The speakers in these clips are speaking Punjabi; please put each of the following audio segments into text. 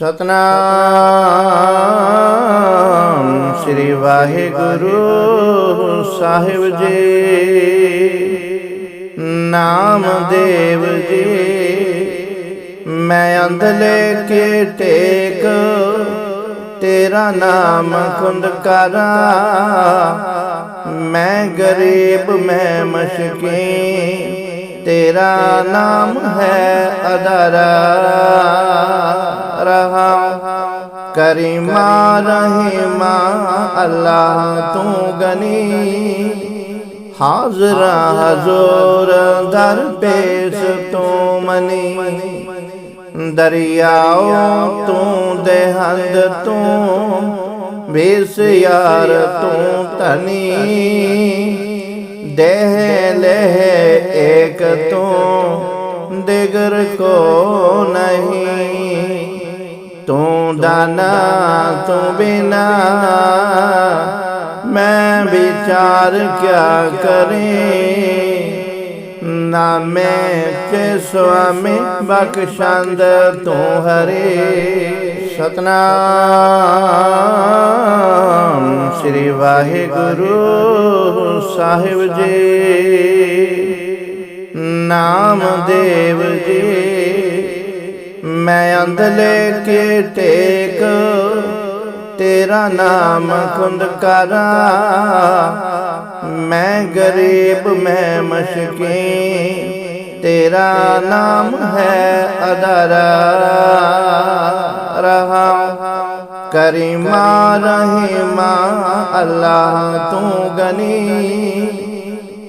ਸਤਨਾਮ ਸ੍ਰੀ ਵਾਹਿਗੁਰੂ ਸਾਹਿਬ ਜੀ। ਨਾਮਦੇਵ ਜੀ, ਮੈਂ ਅੰਧਲੇ ਕੇ ਟੇਕ ਤੇਰਾ ਨਾਮ ਕੁੰਦ ਕਰਾਂ ਮੈਂ ਗਰੀਬ, ਮੈਂ ਮਸ਼ਕੀ ਤੇਰਾ ਨਾਮ ਹੈ ਅਦਰਾ ਰਹਾ ਕਰੀਮਾ ਰਹੀਮਾ ਅੱਲਾਹ ਤੂੰ ਗਨੀ। ਹਾਜ਼ਰਾ ਹਜ਼ੂਰ ਦਰ ਪੇਸ਼ ਤੂੰ ਮਨੀ। ਦਰਿਆਓ ਤੂੰ ਦੇਹੰਦ ਤੂੰ। ਬੇਸ ਯਾਰ ਤੂੰ ਧਨੀ। ਦੇਹ ਲਹ ਏਕ ਤੂੰ, ਦਿਗਰ ਕੋ ਨਹੀਂ। ਤੂੰ ਦਾਨਾ, ਤੂੰ ਬਿਨਾ, ਮੈਂ ਵਿਚਾਰ ਕਿਆ ਕਰੇ? ਨਾ ਮੈਂ ਤੇ ਸੁਆਮੀ ਬਖਸ਼ੰਦ ਤੂੰ ਹਰੇ। ਸਤਨਾਮ ਸ੍ਰੀ ਵਾਹਿਗੁਰੂ ਸਾਹਿਬ ਜੀ। ਨਾਮਦੇਵ ਜੀ। ਮੈਂ ਅੰਧਲੇ ਕੇ ਟੇਕ। ਤੇਰਾ ਨਾਮ ਕੁੰਦ ਕਰਾਂ ਮੈਂ ਗਰੀਬ, ਮੈਂ ਮਸ਼ਕੀ ਤੇਰਾ ਨਾਮ ਹੈ ਅਦਰਾ ਰਹਾ ਕਰੀਮਾ ਰਹੀਮਾ ਅੱਲਾਹ ਤੂੰ ਗਨੀ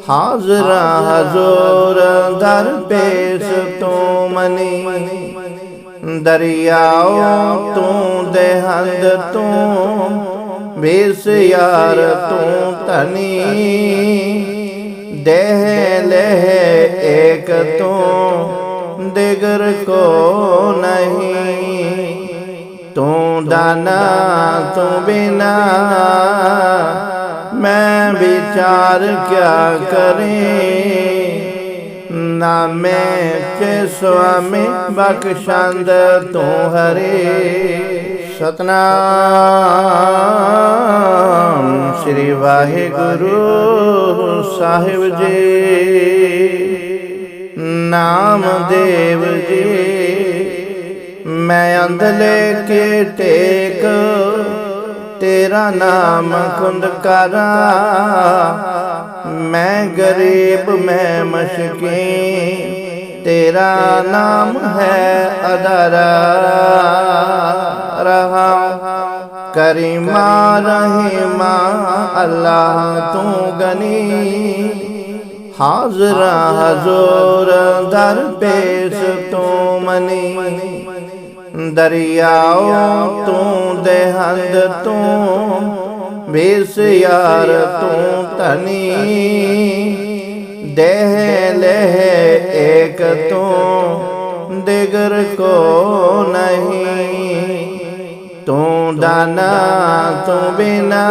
ਹਾਜ਼ਰਾ ਹਜ਼ੂਰ ਦਰ ਪੇਸ਼ ਤੂੰ ਮਨੀ ਦਰਿਆਓ ਤੂੰ ਦੇਹੰਦ ਤੂੰ ਬੇਸ ਯਾਰ ਤੂੰ ਧਨੀ ਦੇਹ ਲਹ ਏਕ ਤੂੰ ਦਿਗਰ ਕੋ ਨਹੀਂ ਤੂੰ ਦਾਨਾ ਤੂੰ ਬਿਨਾ, ਮੈਂ ਵਿਚਾਰ ਕਿਆ ਕਰੇ? ਨਾ ਮੈਂ ਤੇ ਸੁਆਮੀ ਬਖਸ਼ੰਦ ਤੂੰ ਹਰੇ। ਸਤਨਾਮ ਸ੍ਰੀ ਵਾਹਿਗੁਰੂ ਸਾਹਿਬ ਜੀ। ਨਾਮ ਦੇਵ ਜੀ। ਮੈਂ ਅੰਧਲੇ ਕੇ ਟੇਕ, ਤੇਰਾ ਨਾਮ ਕੁੰਦ ਕਰਾਂ ਮੈਂ ਗਰੀਬ, ਮੈਂ ਮਸ਼ਕੀ ਤੇਰਾ ਨਾਮ ਹੈ ਅਦਰਾ ਰਹਾ ਕਰੀਮਾ, ਰਹੀਮਾ, ਅੱਲਾਹ ਤੂੰ ਗਨੀ। ਹਾਜ਼ਰਾ ਹਜ਼ੂਰ ਦਰ ਪੇਸ਼ ਤੂੰ ਮਨੀ। ਦਰਿਆਓ ਤੂੰ ਦੇਹੰਦ ਤੂੰ ਬੇਸ ਯਾਰ ਤੂੰ ਧਨੀ। ਦੇਹ ਲਹ ਏਕ ਤੂੰ, ਦਿਗਰ ਕੋ ਨਹੀਂ। ਤੂੰ ਦਾਨਾ, ਤੂੰ ਬਿਨਾ,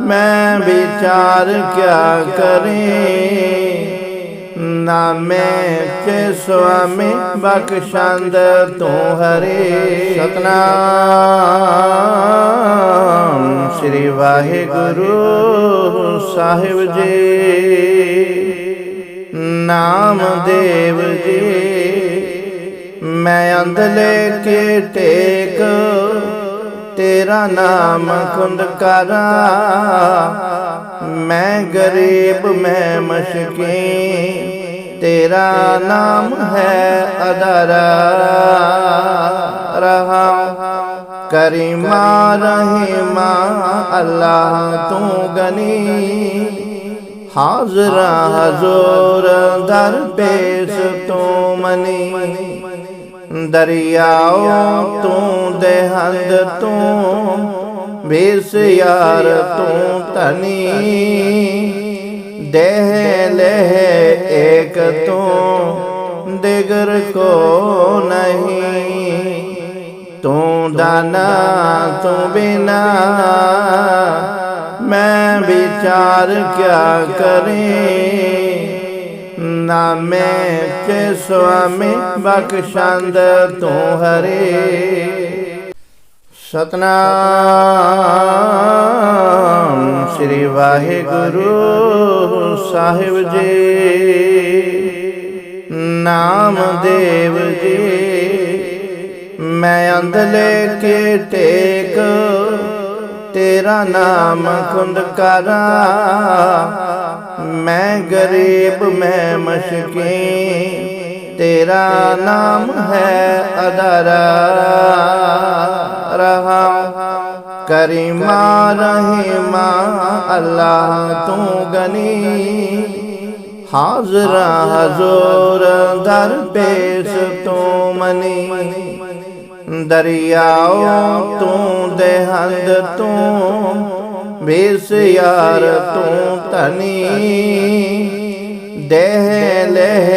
ਮੈਂ ਵਿਚਾਰ ਕਿਆ ਕਰੇ? ਨਾ ਮੈਂ ਤੇ ਸੁਆਮੀ ਬਖਸ਼ੰਦ ਤੂੰ ਹਰੇ। ਸਤਨਾਮ ਸ੍ਰੀ ਵਾਹਿਗੁਰੂ ਸਾਹਿਬ ਜੀ। ਨਾਮ ਦੇਵ ਜੀ, ਮੈਂ ਅੰਧਲੇ ਕੇ ਟੇਕ। ਤੇਰਾ ਨਾਮ ਕੁੰਦ ਕਰਾਂ ਮੈਂ ਗਰੀਬ, ਮੈਂ ਮਸ਼ਕੀ ਤੇਰਾ ਨਾਮ ਹੈ ਅਦਰ ਰਹਾ ਕਰੀਮਾ ਰਹੀਮਾ ਅੱਲਾਹ ਤੂੰ ਗਨੀ। ਹਾਜ਼ਰਾ ਹਜ਼ੂਰ ਦਰ ਪੇਸ਼ ਤੂੰ ਮਨੀ। ਦਰਿਆਓ ਤੂੰ ਦੇਹੰਦ ਤੂੰ। ਬੇਸ ਯਾਰ ਤੂੰ ਧਨੀ। ਦੇਹ ਲਹ ਏਕ ਤੂੰ ਦਿਗਰ ਕੋ ਨਹੀਂ। ਤੂੰ ਦਾਨਾ ਤੂੰ ਬਿਨਾ। ਮੈਂ ਵਿਚਾਰ ਕਿਆ ਕਰੇ? ਨਾਮੇ ਚ ਸੁਆਮੀ ਬਖਸ਼ੰਦ ਤੂੰ ਹਰੇ। ਸਤਨਾਮ ਸ੍ਰੀ ਵਾਹਿਗੁਰੂ ਸਾਹਿਬ ਜੀ। ਨਾਮਦੇਵ ਜੀ। ਮੈਂ ਅੰਧਲੇ ਕੇ ਟੇਕ। ਤੇਰਾ ਨਾਮ ਕੁੰਦ ਕਰਾਂ ਮੈਂ ਗਰੀਬ, ਮੈਂ ਮਸ਼ਕੀ ਤੇਰਾ ਨਾਮ ਹੈ ਅਦਰਾ ਰਹਾ ਕਰੀਮਾ ਰਹੀਮਾ ਅੱਲਾਹ ਤੂੰ ਗਨੀ। ਹਾਜ਼ਰਾ ਹਜ਼ੂਰ ਦਰ ਪੇਸ਼ ਤੂੰ ਮਨੀ। ਦਰਿਆਓ ਤੂੰ ਦੇਹੰਦ ਤੂੰ। ਬੇਸ ਯਾਰ ਤੂੰ ਧਨੀ। ਦੇਹ ਲਹ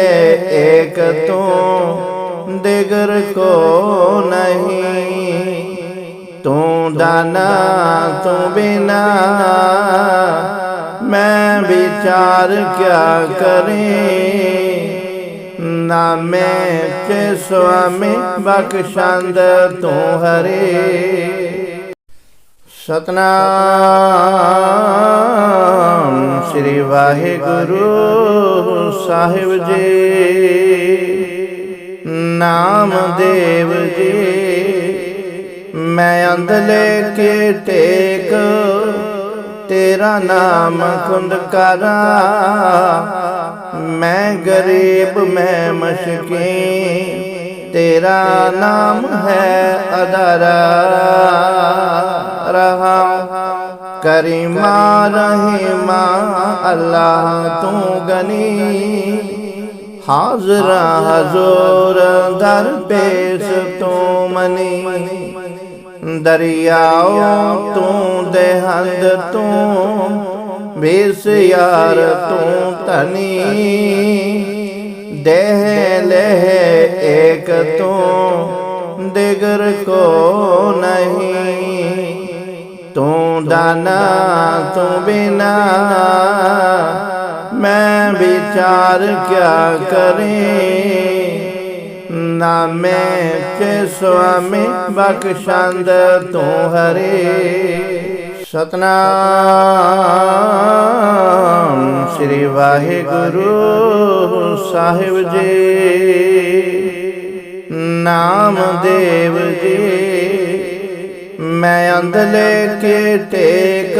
ਏਕ ਤੂੰ, ਦਿਗਰ ਕੋ ਨਹੀਂ। ਤੂੰ ਦਾਨਾ ਤੂੰ ਬਿਨਾ, ਮੈਂ ਵਿਚਾਰ ਕਿਆ ਕਰੇ? ਨਾਮੇ ਚ ਸੁਆਮੀ ਬਖਸ਼ੰਦ ਤੂੰ ਹਰੇ। ਸਤਨਾਮ ਸ੍ਰੀ ਵਾਹਿਗੁਰੂ ਸਾਹਿਬ ਜੀ। ਨਾਮਦੇਵ ਜੀ। ਮੈਂ ਅੰਧਲੇ ਕੇ ਟੇਕ, ਤੇਰਾ ਨਾਮ ਕੁੰਦ ਕਰਾਂ ਮੈਂ ਗਰੀਬ, ਮੈਂ ਮਸ਼ਕੀ ਤੇਰਾ ਨਾਮ ਹੈ ਅਦਰ ਰਹਾ ਕਰੀਮਾ ਰਹੀਮਾ ਅੱਲਾਹ ਤੂੰ ਗਨੀ। ਹਾਜ਼ਰਾ ਹਜ਼ੂਰ ਦਰ ਪੇਸ਼ ਤੂੰ ਮਨੀ। ਦਰਿਆਓ ਤੂੰ ਦੇਹੰਦ ਤੂੰ। ਬੇਸ ਯਾਰ ਤੂੰ ਧਨੀ। ਦੇਹ ਲਹ ਏਕ ਤੂੰ, ਦਿਗਰ ਕੋ ਨਹੀਂ। ਤੂੰ ਦਾਨਾ ਤੂੰ ਬਿਨਾ, ਮੈਂ ਵਿਚਾਰ ਕਿਆ ਕਰੇ? ਨਾਮੇ ਚ ਸੁਆਮੀ ਬਖਸ਼ੰਦ ਤੂੰ ਹਰੇ। ਸਤਨਾਮ ਸ੍ਰੀ ਵਾਹਿਗੁਰੂ ਸਾਹਿਬ ਜੀ। ਨਾਮਦੇਵ ਜੀ। ਮੈਂ ਅੰਧਲੇ ਕੇ ਟੇਕ।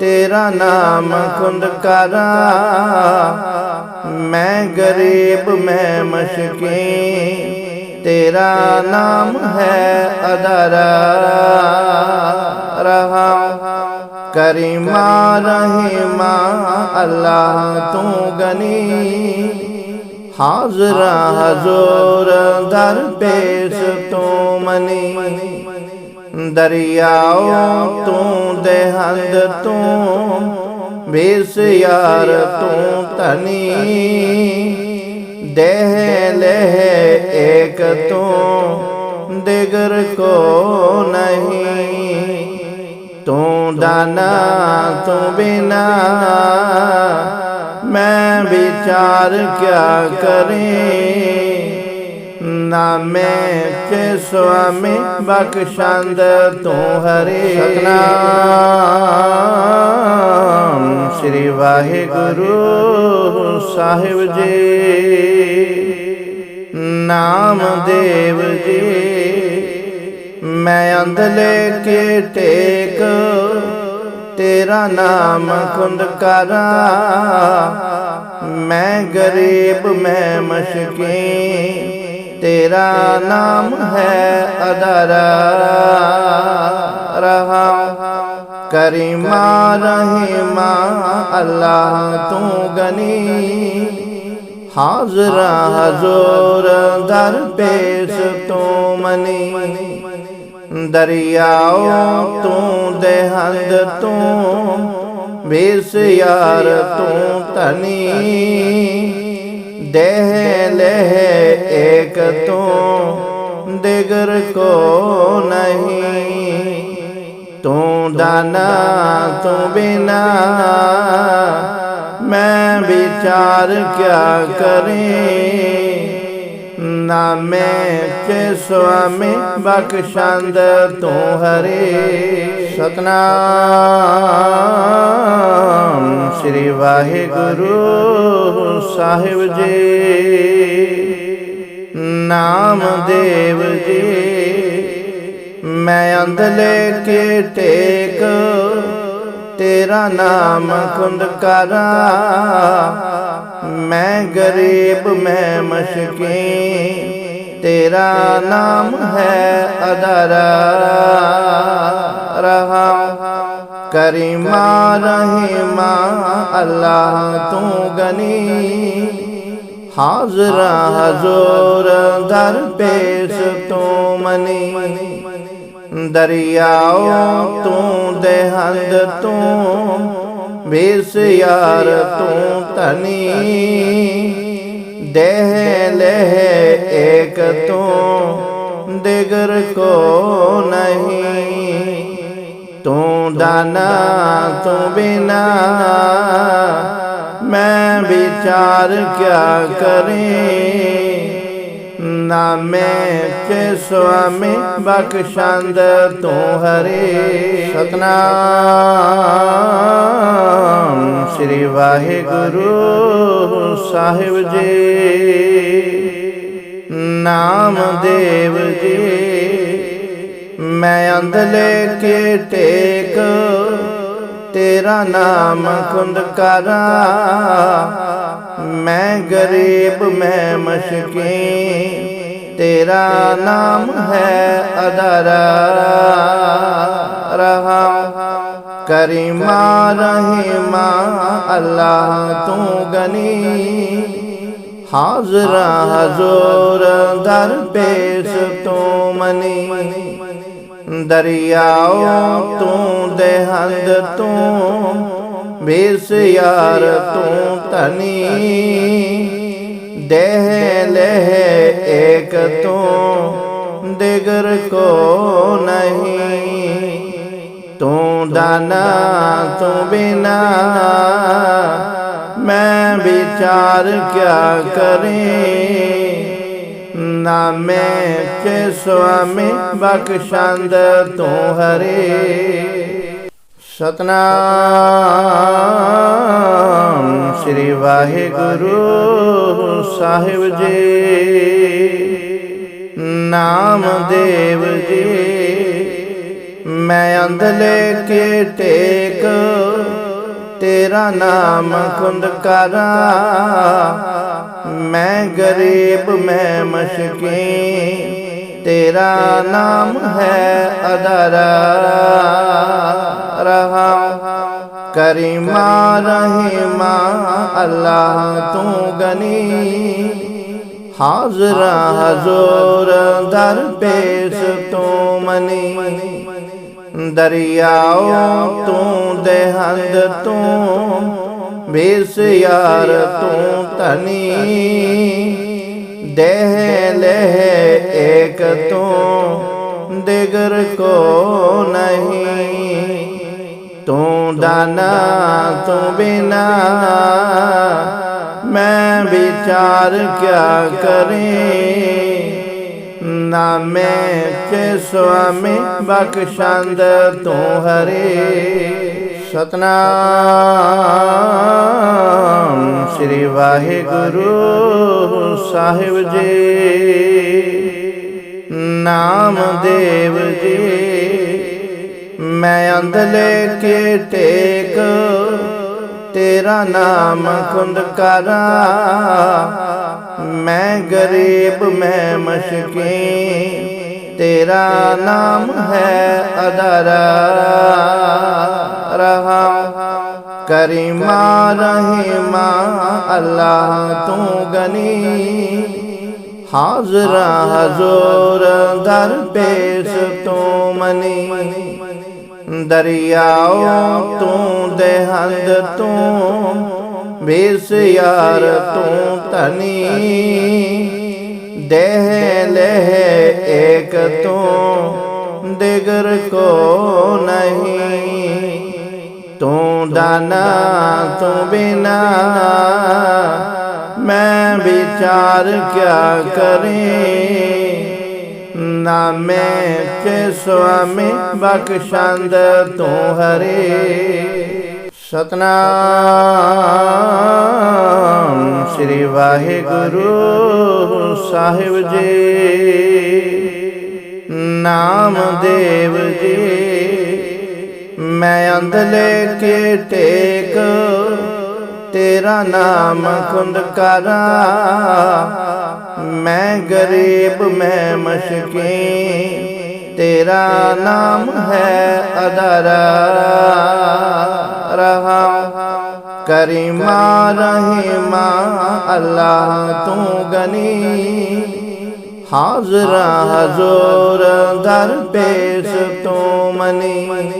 ਤੇਰਾ ਨਾਮ ਕੁੰਦ ਕਰਾਂ ਮੈਂ ਗਰੀਬ, ਮੈਂ ਮਸ਼ਕੀ ਤੇਰਾ ਨਾਮ ਹੈ ਅਦਰ ਰਹਾ ਕਰੀਮਾ ਰਹੀਮਾ ਅੱਲਾਹ ਤੂੰ ਗਨੀ। ਹਾਜ਼ਰਾ ਹਜ਼ੂਰ ਦਰ ਪੇਸ਼ ਤੂੰ ਮਨੀ। ਦਰਿਆਓ ਤੂੰ ਦੇਹੰਦ ਤੂੰ। ਬੇਸ ਯਾਰ ਤੂੰ ਧਨੀ। ਦੇਹ ਲਹ ਏਕ ਤੂੰ ਦਿਗਰ ਕੋ ਨਹੀਂ ਤੂੰ ਦਾਨਾ ਤੂੰ ਬਿਨਾ ਮੈਂ ਵਿਚਾਰ ਕਿਆ ਕਰੇ ਨਾਮੇ ਚ ਸੁਆਮੀ ਬਖਸ਼ੰਦ ਤੂੰ ਹਰੇ। ਸਤਨਾਮ ਸ੍ਰੀ ਵਾਹਿਗੁਰੂ ਸਾਹਿਬ ਜੀ। ਨਾਮ ਦੇਵ ਜੀ। ਮੈਂ ਅੰਧਲੇ ਕੇ ਟੇਕ। ਤੇਰਾ ਨਾਮ ਕੁੰਦ ਕਰਾਂ ਮੈਂ ਗਰੀਬ, ਮੈਂ ਮਸ਼ਕੀ ਤੇਰਾ ਨਾਮ ਹੈ ਅਦਰ ਰਹਾ ਕਰੀਮਾ ਰਹੀਮਾ ਅੱਲਾਹ ਤੂੰ ਗਨੀ। ਹਾਜ਼ਰਾ ਹਜ਼ੂਰ ਦਰ ਪੇਸ਼ ਤੂੰ ਮਨੀ। ਦਰਿਆਓ ਤੂੰ ਦੇਹੰਦ ਤੂੰ। ਬੇਸ ਯਾਰ ਤੂੰ ਧਨੀ। ਦੇਹ ਲਹ ਏਕ ਤੂੰ, ਦਿਗਰ ਕੋ ਨਹੀਂ। ਤੂੰ ਦਾਨਾ ਤੂੰ ਬਿਨਾ, ਮੈਂ ਵਿਚਾਰ ਕਿਆ ਕਰੇ? ਨਾਮੇ ਤੇ ਸੁਆਮੀ ਬਖਸ਼ੰਦ ਤੂੰ ਹਰੇ। ਸਤਨਾਮ, ਸ੍ਰੀ ਵਾਹਿਗੁਰੂ। ਸਾਹਿਬ ਜੀ। ਨਾਮ ਦੇਵ ਜੀ। ਮੈਂ ਅੰਧਲੇ ਕੇ। ਟੇਕ ਤੇਰਾ ਨਾਮ ਕੁੰਦ ਕਰਾ। ਮੈਂ ਗਰੀਬ, ਮੈਂ ਮਸ਼ਕੀ ਤੇਰਾ ਨਾਮ ਹੈ ਅਦਰਾ ਰਹਾ ਕਰੀਮਾ ਰਹੀਮਾ ਅੱਲਾਹ ਤੂੰ ਗਨੀ ਹਾਜ਼ਰਾ ਹਜ਼ੂਰ ਦਰ ਪੇਸ਼ ਤੂੰ ਮਨੀ ਦਰਿਆਓ ਤੂੰ ਦੇਹੰਦ ਤੂੰ ਬੇਸ ਯਾਰ ਤੂੰ ਧਨੀ ਦੇਹ ਲਹ ਏਕ ਤੂੰ ਦਿਗਰ ਕੋ ਨਹੀਂ ਤੂੰ ਦਾਨਾ ਤੂੰ ਬਿਨਾ ਮੈਂ ਵਿਚਾਰ ਕਿਆ ਕਰੇ? ਨਾਮੇ ਤੇ ਸੁਆਮੀ ਬਖਸ਼ੰਦ ਤੂੰ ਹਰੇ। ਸਤਨਾਮ ਸ੍ਰੀ ਵਾਹਿਗੁਰੂ ਸਾਹਿਬ ਜੀ। ਨਾਮ ਦੇਵ ਜੀ। ਮੈਂ ਅੰਧਲੇ ਕੇ ਟੇਕ, ਤੇਰਾ ਨਾਮ ਕੁੰਦ ਕਰਾ। ਮੈਂ ਗਰੀਬ, ਮੈਂ ਮਸ਼ਕੀ ਤੇਰਾ ਨਾਮ ਹੈ ਅਦਰਾ ਰਹਾ ਕਰੀਮਾ ਰਹੀਮਾ ਅੱਲਾ ਤੂੰ ਗਨੀ। ਹਾਜ਼ਰਾ ਹਜ਼ੂਰ ਦਰ ਪੇਸ਼ ਤੂੰ ਮਨੀ। ਦਰਿਆਓ ਤੂੰ, ਦੇਹੰਦ ਤੂੰ, ਬੇਸ ਯਾਰ ਤੂੰ ਧਨੀ। ਦੇਹ ਲਹ ਏਕ ਤੂੰ, ਦਿਗਰ ਕੋ ਨਹੀਂ। ਤੂੰ ਦਾਨਾ ਤੂੰ ਬਿਨਾ, ਮੈਂ ਵਿਚਾਰ ਕਿਆ ਕਰੇ? ਨਾਮੇ ਤੇ ਸੁਆਮੀ ਬਖਸ਼ੰਦ ਤੂੰ ਹਰੇ। ਸਤਨਾਮ ਸ੍ਰੀ ਵਾਹਿਗੁਰੂ ਸਾਹਿਬ ਜੀ। ਨਾਮਦੇਵ ਜੀ। ਮੈਂ ਅੰਧਲੇ ਕੇ ਟੇਕ ਤੇਰਾ ਨਾਮ ਕੁੰਦ ਕਰਾ। ਮੈਂ ਗਰੀਬ, ਮੈਂ ਮਸ਼ਕੀ ਤੇਰਾ ਨਾਮ ਹੈ ਅਦਰਾ ਰਹਾ ਕਰੀਮਾ, ਰਹੀਮਾ, ਅੱਲਾਹ ਤੂੰ ਗਨੀ। ਹਾਜ਼ਰਾ ਹਜ਼ੂਰ ਦਰ ਪੇਸ਼ ਤੂੰ ਮਨੀ। ਦਰਿਆਓ ਤੂੰ ਦੇਹੰਦ ਤੂੰ ਬੇਸ ਯਾਰ ਤੂੰ ਧਨੀ। ਦੇਹ ਲਹ ਏਕ ਤੂੰ, ਦਿਗਰ ਕੋ ਨਹੀਂ। ਤੂੰ ਦਾਨਾ, ਤੂੰ ਬਿਨਾ, ਮੈਂ ਵਿਚਾਰ ਕਿਆ ਕਰੇ? ਨਾਮੇ ਤੇ ਸੁਆਮੀ ਬਖਸ਼ੰਦ ਤੂੰ ਹਰੇ। ਸਤਨਾਮ ਸ੍ਰੀ ਵਾਹਿਗੁਰੂ ਸਾਹਿਬ ਜੀ। ਨਾਮ ਦੇਵ ਜੀ, ਮੈਂ ਅੰਧਲੇ ਕੇ ਟੇਕ ਤੇਰਾ ਨਾਮ ਕੁੰਦ ਕਰਾ। ਮੈਂ ਗਰੀਬ, ਮੈਂ ਮਸ਼ਕੀ ਤੇਰਾ ਨਾਮ ਹੈ ਅਦਰਾ ਰਹਾ ਕਰੀਮਾ, ਰਹੀਮਾ, ਅੱਲਾਹ ਤੂੰ ਗਨੀ। ਹਾਜ਼ਰਾ ਹਜ਼ੂਰ ਦਰ ਪੇਸ਼ ਤੂੰ ਮਨੀ। ਦਰਿਆਓ ਤੂੰ ਦੇਹੰਦ ਤੂੰ, ਬੇਸ ਯਾਰ ਤੂੰ ਧਨੀ। ਦੇਹ ਲਹ ਏਕ ਤੂੰ, ਦਿਗਰ ਕੋ ਨਹੀਂ। ਤੂੰ ਦਾਨਾ, ਤੂੰ ਬਿਨਾ, ਮੈਂ ਵਿਚਾਰ ਕਿਆ ਕਰੇ? ਨਾ ਮੈਂ ਤੇ ਸੁਆਮੀ ਬਖਸ਼ੰਦ ਤੂੰ ਹਰੇ। ਸਤਨਾਮ ਸ੍ਰੀ ਵਾਹਿਗੁਰੂ ਸਾਹਿਬ ਜੀ। ਨਾਮ ਦੇਵ ਜੀ। ਮੈਂ ਅੰਧਲੇ ਕੇ ਟੇਕ। ਤੇਰਾ ਨਾਮ ਕੁੰਦ ਕਰਾ ਮੈਂ ਗਰੀਬ, ਮੈਂ ਮਸ਼ਕੀ ਤੇਰਾ ਨਾਮ ਹੈ ਅਦਰਾ ਰਹਾ ਕਰੀਮਾ ਰਹੀਮਾ, ਅੱਲਾਹ ਤੂੰ ਗਨੀ। ਹਾਜ਼ਰਾ ਹਜ਼ੂਰ ਦਰ ਪੇਸ਼ ਤੂੰ ਮਨੀ।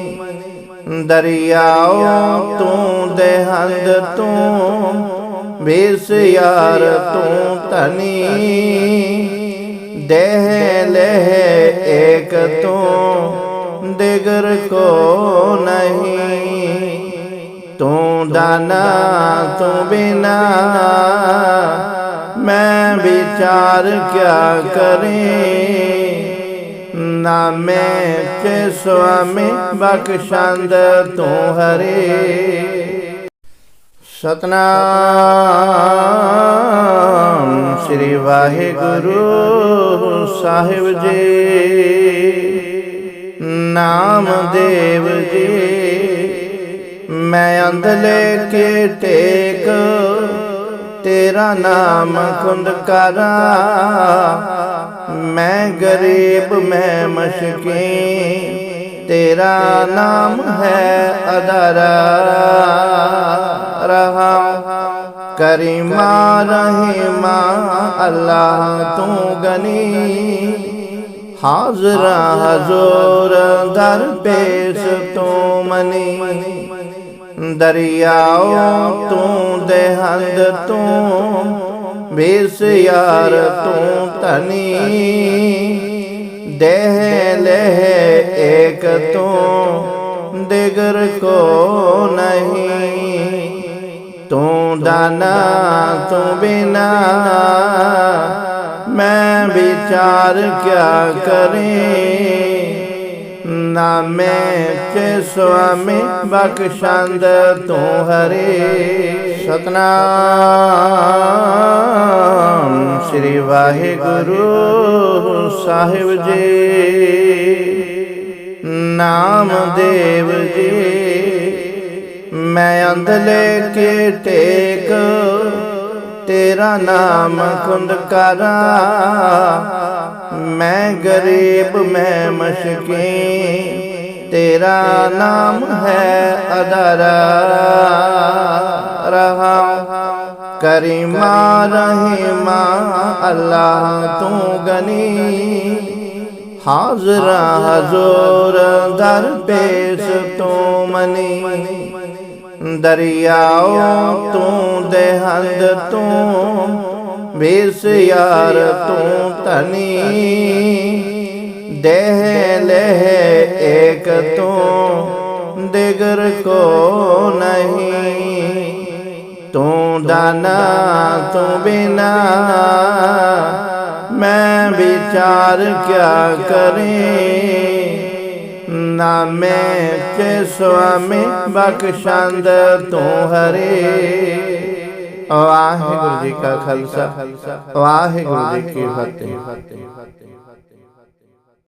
ਦਰਿਆਓ ਤੂੰ, ਦੇਹੰਦ ਤੂੰ ਬੇਸ ਯਾਰ ਤੂੰ ਧਨੀ। ਦੇਹ ਲਹ ਏਕ ਤੂੰ, ਦਿਗਰ ਕੋ ਨਹੀਂ। ਤੂੰ ਦਾਨਾ, ਤੂੰ ਬਿਨਾ। ਮੈਂ ਵਿਚਾਰ ਕਿਆ ਕਰੇ? ਨਾ ਮੈਂ ਤੇ ਸੁਆਮੀ ਬਖਸ਼ੰਦ ਤੂੰ ਹਰੇ। ਸਤਨਾਮ ਸ੍ਰੀ ਵਾਹਿਗੁਰੂ ਸਾਹਿਬ ਜੀ। ਨਾਮਦੇਵ ਜੀ। ਮੈਂ ਅੰਧਲੇ ਕੇ ਟੇਕ। ਤੇਰਾ ਨਾਮ ਕੁੰਦ ਕਰਾ ਮੈਂ ਗਰੀਬ, ਮੈਂ ਮਸ਼ਕੀ ਤੇਰਾ ਨਾਮ ਹੈ ਅਦਰਾ ਰਹਾ ਕਰੀਮਾ ਰਹੀਮਾ ਅੱਲਾਹ ਤੂੰ ਗਨੀ। ਹਾਜ਼ਰਾ ਹਜ਼ੂਰ ਦਰ ਪੇਸ਼ ਤੂੰ ਮਨੀ। ਦਰਿਆਓ ਤੂੰ ਦੇਹੰਦ ਤੂੰ। ਬੇਸ ਯਾਰ ਤੂੰ ਧਨੀ। ਦੇਹ ਲਹ ਏਕ ਤੂੰ, ਦਿਗਰ ਕੋ ਨਹੀਂ। ਤੂੰ ਦਾਨਾ ਤੂੰ ਬਿਨਾ, ਮੈਂ ਵਿਚਾਰ ਕਿਆ ਕਰੇ? ਨਾ ਮੈਂ ਤੇ ਸੁਆਮੀ ਬਖਸ਼ੰਦ ਤੂੰ ਹਰੇ। ਸਤਨਾਮ ਸ੍ਰੀ ਵਾਹਿਗੁਰੂ ਸਾਹਿਬ ਜੀ। ਨਾਮਦੇਵ ਜੀ, ਮੈਂ ਅੰਧਲੇ ਕੇ ਟੇਕ, ਤੇਰਾ ਨਾਮ ਕੁੰਦ ਕਰਾ ਮੈਂ ਗਰੀਬ, ਮੈਂ ਮਸ਼ਕੀ ਤੇਰਾ ਨਾਮ ਹੈ ਅਦਰਾ ਰਹਾ ਕਰੀਮਾ ਰਹੀਮਾ ਅੱਲਾਹ ਤੂੰ ਗਨੀ ਹਾਜ਼ਰਾ ਹਜ਼ੂਰ ਦਰ ਪੇਸ਼ ਤੂੰ ਮਨੀ ਦਰਿਆਓ ਤੂੰ ਦੇਹੰਦ ਤੂੰ ਬੇਸ ਯਾਰ ਤੂੰ ਧਨੀ ਦੇਹ ਲਹ ਏਕ ਤੂੰ ਦਿਗਰ ਕੋ ਨਹੀਂ ਤੂੰ ਦਾਨਾ ਤੂੰ ਬਿਨਾ ਮੈਂ ਵਿਚਾਰ ਕਿਆ ਕਰੇ? ਨਾ ਮੈਂ ਤੇ ਸੁਆਮੀ ਬਖਸ਼ੰਦ ਤੂੰ ਹਰੇ। ਵਾਹਿਗੁਰੂ ਜੀ ਕਾ ਖਾਲਸਾ, ਵਾਹਿਗੁਰੂ ਜੀ ਕੀ ਫਤਿਹ।